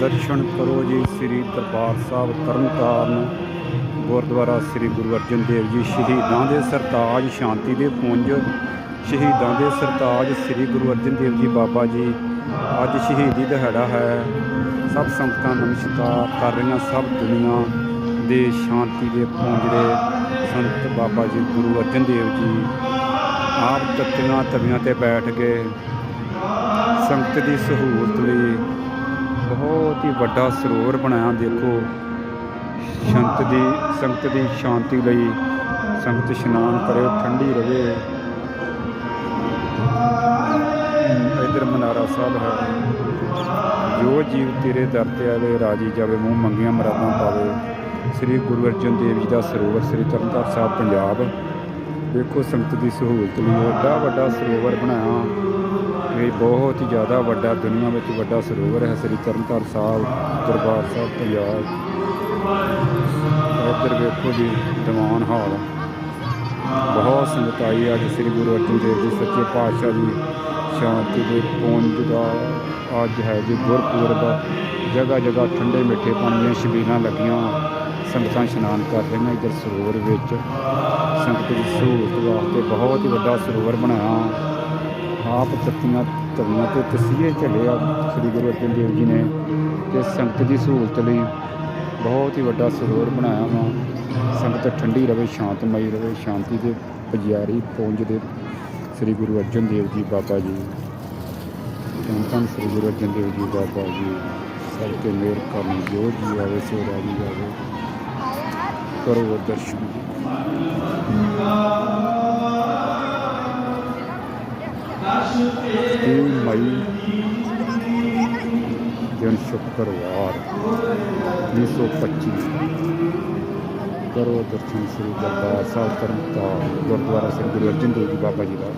ਦਰਸ਼ਨ ਕਰੋ ਜੀ ਸ੍ਰੀ ਦਰਬਾਰ ਸਾਹਿਬ ਤਰਨਤਾਰਨ, ਗੁਰਦੁਆਰਾ ਸ੍ਰੀ ਗੁਰੂ ਅਰਜਨ ਦੇਵ ਜੀ, ਸ਼ਹੀਦਾਂ ਦੇ ਸਰਤਾਜ, ਸ਼ਾਂਤੀ ਦੇ ਪੁੰਜ, ਸ਼ਹੀਦਾਂ ਦੇ ਸਰਤਾਜ ਸ੍ਰੀ ਗੁਰੂ ਅਰਜਨ ਦੇਵ ਜੀ ਬਾਬਾ ਜੀ। ਅੱਜ ਸ਼ਹੀਦੀ ਦਿਹਾੜਾ ਹੈ। ਸਭ ਸੰਗਤਾਂ ਨਮਸਕਾਰ ਕਰ ਰਹੀਆਂ, ਸਭ ਦੁਨੀਆ ਦੇ ਸ਼ਾਂਤੀ ਦੇ ਪੁੰਜੜੇ ਸੰਤ ਬਾਬਾ ਜੀ ਗੁਰੂ ਅਰਜਨ ਦੇਵ ਜੀ। ਆਪ ਤੱਤੀਆਂ ਤਵੀਆਂ ਤੇ ਬੈਠ ਕੇ ਸੰਗਤ ਦੀ ਸਹੂਲਤ ਲਈ ਹੀ ਵੱਡਾ ਸਰੋਵਰ ਬਣਾਇਆ। ਦੇਖੋ ਸੰਤ ਦੀ, ਸੰਗਤ ਦੀ ਸ਼ਾਂਤੀ ਲਈ ਸੰਗਤ ਇਸ਼ਨਾਨ ਕਰੇ ਠੰਡੀ ਰਹੇ ਇਧਰ ਮਨਾਰਾ ਸਾਹਿਬ ਹੈ। ਜੋ ਜੀਵ ਤੇਰੇ ਦਰ ਤੇ ਆਵੇ, ਰਾਜੀ ਜਾਵੇ, ਮੂੰਹ ਮੰਗੀਆਂ ਮਰਾਦਾਂ ਪਾਵੇ। ਸ੍ਰੀ ਗੁਰੂ ਅਰਜਨ ਦੇਵ ਜੀ ਦਾ ਸਰੋਵਰ, ਸ੍ਰੀ ਤਰਨਤਾਰਨ ਸਾਹਿਬ, ਪੰਜਾਬ। ਦੇਖੋ, ਸੰਗਤ ਦੀ ਸਹੂਲਤ ਲਈ ਐਡਾ ਵੱਡਾ ਸਰੋਵਰ ਬਣਾਇਆ। ਇਹ ਬਹੁਤ ਹੀ ਜ਼ਿਆਦਾ ਵੱਡਾ ਦੁਨੀਆ ਵਿੱਚ ਵੱਡਾ ਸਰੋਵਰ ਹੈ, ਸ੍ਰੀ ਤਰਨਤਾਰਨ ਸਾਹਿਬ, ਦਰਬਾਰ ਸਾਹਿਬ, ਪੰਜਾਬ। ਇੱਧਰ ਵੇਖੋ ਜੀ, ਦੀਵਾਨ ਹਾਲ। ਬਹੁਤ ਸੰਗਤ ਆਈ ਅੱਜ ਸ੍ਰੀ ਗੁਰੂ ਅਰਜਨ ਦੇਵ ਜੀ, ਸੱਚੇ ਪਾਤਸ਼ਾਹ ਜੀ ਸ਼ਾਂਤੀ ਦੇ ਪੁੰਜ ਦਾ ਅੱਜ ਹੈ ਜੀ ਗੁਰਪੁਰਬ। ਜਗ੍ਹਾ ਜਗ੍ਹਾ ਠੰਡੇ ਮਿੱਠੇ ਪਾਣੀ ਦੀਆਂ ਛਬੀਲਾਂ ਲੱਗੀਆਂ। ਸੰਗਤਾਂ ਇਸ਼ਨਾਨ ਕਰ ਰਹੀਆਂ ਇੱਧਰ ਸਰੋਵਰ ਵਿੱਚ। ਸੰਗਤ ਦੀ ਸਹੂਲਤ ਵਾਸਤੇ ਬਹੁਤ ਹੀ ਵੱਡਾ ਸਰੋਵਰ ਬਣਾਇਆ। ਆਪ ਤੱਤੀਆਂ ਤਵੀਆਂ ਤੇ ਤਸੀਹੇ ਝੱਲੇ ਆ ਸ੍ਰੀ ਗੁਰੂ ਅਰਜਨ ਦੇਵ ਜੀ ਨੇ ਤੇ ਸੰਗਤ ਦੀ ਸਹੂਲਤ ਲਈ ਬਹੁਤ ਹੀ ਵੱਡਾ ਸਰੋਵਰ ਬਣਾਇਆ ਵਾ। ਸੰਗਤ ਠੰਡੀ ਰਵੇ, ਸ਼ਾਂਤਮਈ ਰਵੇ, ਸ਼ਾਂਤੀ ਦੇ ਪੁਜਾਰੀ ਪਹੁੰਚ ਦੇ। ਸ੍ਰੀ ਗੁਰੂ ਅਰਜਨ ਦੇਵ ਜੀ ਬਾਬਾ ਜੀ। ਧੰਨ ਸ੍ਰੀ ਗੁਰੂ ਅਰਜਨ ਦੇਵ ਜੀ ਬਾਬਾ ਜੀ। ਸਭ ਤੇ ਮੇਰ ਕਰਨ ਜੋ ਜੀ ਆਵੇ ਸੋ ਰਾਜੀ ਆਵੇ। ਕਰੋ ਦਰਸ਼ਨ। ਤੀਨ ਮਈ ਦਿਨ ਸ਼ੁੱਕਰਵਾਰ 1925 ਕਰੋ ਦਰਸ਼ਨ ਸ੍ਰੀ ਦਰਬਾਰ ਸਾਹਿਬ ਤਰਨਤਾਰਨ, ਗੁਰਦੁਆਰਾ ਸ੍ਰੀ ਗੁਰੂ ਅਰਜਨ ਦੇਵ ਜੀ ਬਾਬਾ ਜੀ ਦਾ।